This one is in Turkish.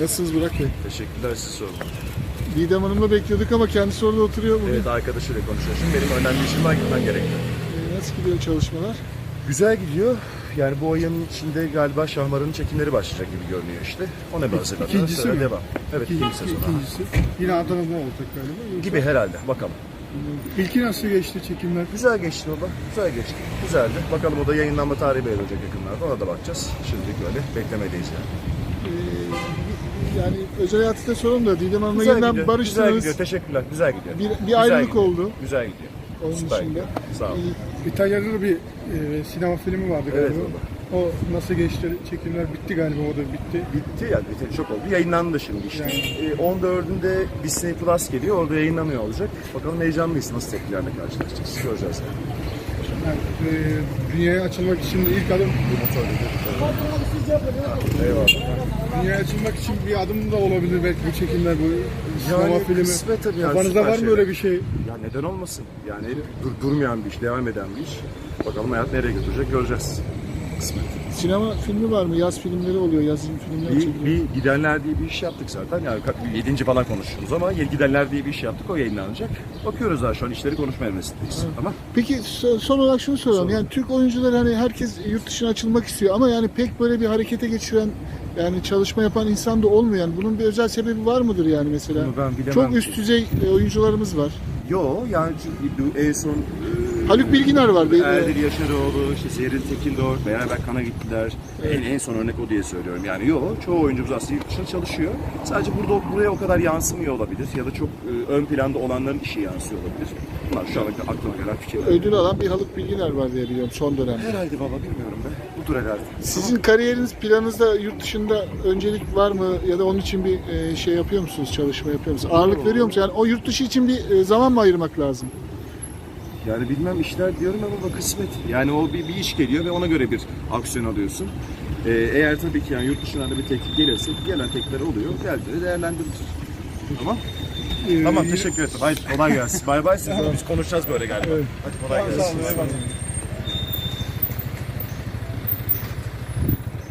Nasılsınız Burak Bey? Teşekkürler siz sorun. Didem Hanım'la bekliyorduk ama kendisi orada oturuyor bugün. Evet arkadaşıyla konuşuyor. Şimdi benim önemli işim var gitmem gerekiyor. Ee, Nasıl gidiyor çalışmalar? Güzel gidiyor. Yani bu ayın içinde galiba Şahmar'ın çekimleri başlayacak gibi görünüyor işte. Ona bir hazırlanıyor. İkincisi Sonra mi? devam. Evet ikinci İkinci, ikincisi. Yine Adana'da olacak galiba. Gibi herhalde. Bakalım. İlki nasıl geçti çekimler? Güzel geçti baba. Güzel geçti. Güzeldi. Bakalım o da yayınlanma tarihi belirleyecek yakınlarda. Ona da bakacağız. Şimdilik öyle beklemedeyiz yani. Ee, yani özel hayatı da sorun da Didem Hanım'la Güzel yeniden gidiyor. Güzel barıştınız. gidiyor. Teşekkürler. Güzel gidiyor. Bir- bir Güzel ayrılık gidiyor. oldu. Güzel gidiyor. Onun Süper dışında. gidiyor. Sağ ol. İtalya'da da bir e, sinema filmi vardı Evet galiba. baba. O nasıl geçti? Çekimler bitti galiba o da bitti. Bitti yani biteli çok oldu. Yayınlandı şimdi işte. Ee, 14'ünde Disney Plus geliyor. Orada yayınlanıyor olacak. Bakalım heyecanlıyız. Nasıl tepkilerle karşılaşacağız. Göreceğiz. Yani, e, dünyaya açılmak için ilk adım Eyvallah. dünyaya açılmak için bir adım da olabilir belki bu çekimler bu sinema Yani filmi. kısmet tabii yani, Kafanızda var mı böyle bir şey? Ya neden olmasın? Yani dur, durmayan bir iş, devam eden bir iş. Bakalım hayat nereye götürecek göreceğiz. Kısmet. Sinema filmi var mı? Yaz filmleri oluyor. Yazın filmler Bir, çekiliyor. bir Gidenler diye bir iş yaptık zaten. Yani ka- yedinci falan konuşuyoruz ama Gidenler diye bir iş yaptık. O yayınlanacak. Bakıyoruz daha şu an işleri konuşma evresindeyiz. Ama Peki so- son olarak şunu soralım. Yani Türk oyuncular hani herkes yurt dışına açılmak istiyor ama yani pek böyle bir harekete geçiren yani çalışma yapan insan da olmuyor. Yani bunun bir özel sebebi var mıdır yani mesela? Bunu ben bilemem Çok ki. üst düzey e, oyuncularımız var. yo yani çünkü en son e, Haluk Bilginer var. Bir- Erdil Yaşaroğlu, işte Zerrin Tekindor, beraber kana gittiler. En, en son örnek o diye söylüyorum. Yani yok, çoğu oyuncumuz aslında yurt dışında çalışıyor. Sadece burada buraya o kadar yansımıyor olabilir ya da çok e, ön planda olanların işi yansıyor olabilir. Bunlar şu an aklıma gelen fikirler. ödül alan bir Haluk Bilginer var diye biliyorum son dönemde. Herhalde baba bilmiyorum be. Budur herhalde. Sizin kariyeriniz planınızda yurt dışında öncelik var mı ya da onun için bir e, şey yapıyor musunuz, çalışma yapıyor musunuz? Ağırlık veriyor musunuz? Yani o yurt dışı için bir e, zaman mı ayırmak lazım? Yani bilmem işler diyorum ama baba kısmet. Yani o bir, bir iş geliyor ve ona göre bir aksiyon alıyorsun. Ee, eğer tabii ki yani yurt dışından da bir teklif gelirse gelen teklifler oluyor. Geldiğinde değerlendirilir. Tamam. Tamam teşekkür ederim. Haydi kolay gelsin. Bay bay. Siz biz konuşacağız böyle galiba. Hadi kolay gelsin.